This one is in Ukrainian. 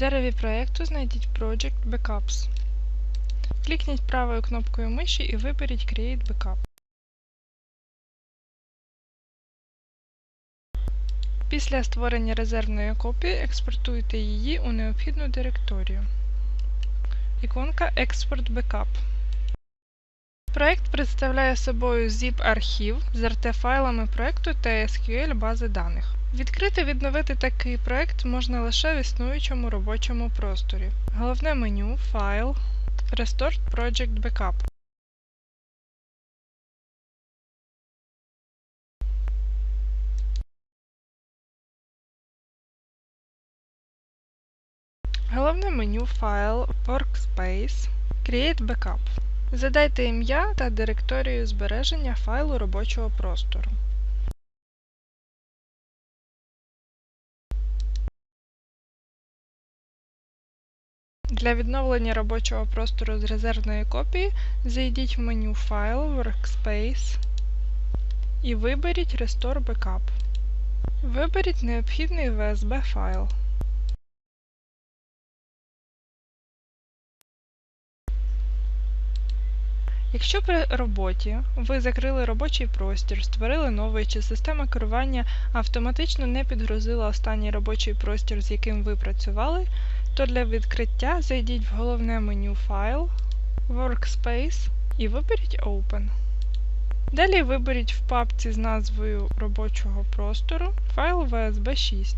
дереві проєкту знайдіть Project Backups. Клікніть правою кнопкою миші і виберіть Create Backup. Після створення резервної копії експортуйте її у необхідну директорію. Іконка Export Backup. Проект представляє собою zip-архів з RT-файлами проекту та SQL бази даних. Відкрити відновити такий проект можна лише в існуючому робочому просторі. Головне меню Файл Restore Project Backup. Головне меню Файл Workspace Create Backup. Задайте ім'я та директорію збереження файлу робочого простору. Для відновлення робочого простору з резервної копії зайдіть в меню Файл Workspace і виберіть Restore Backup. Виберіть необхідний VSB файл. Якщо при роботі ви закрили робочий простір, створили новий чи система керування автоматично не підгрузила останній робочий простір, з яким ви працювали, то для відкриття зайдіть в головне меню Файл, Workspace і виберіть Open. Далі виберіть в папці з назвою робочого простору файл VSB6.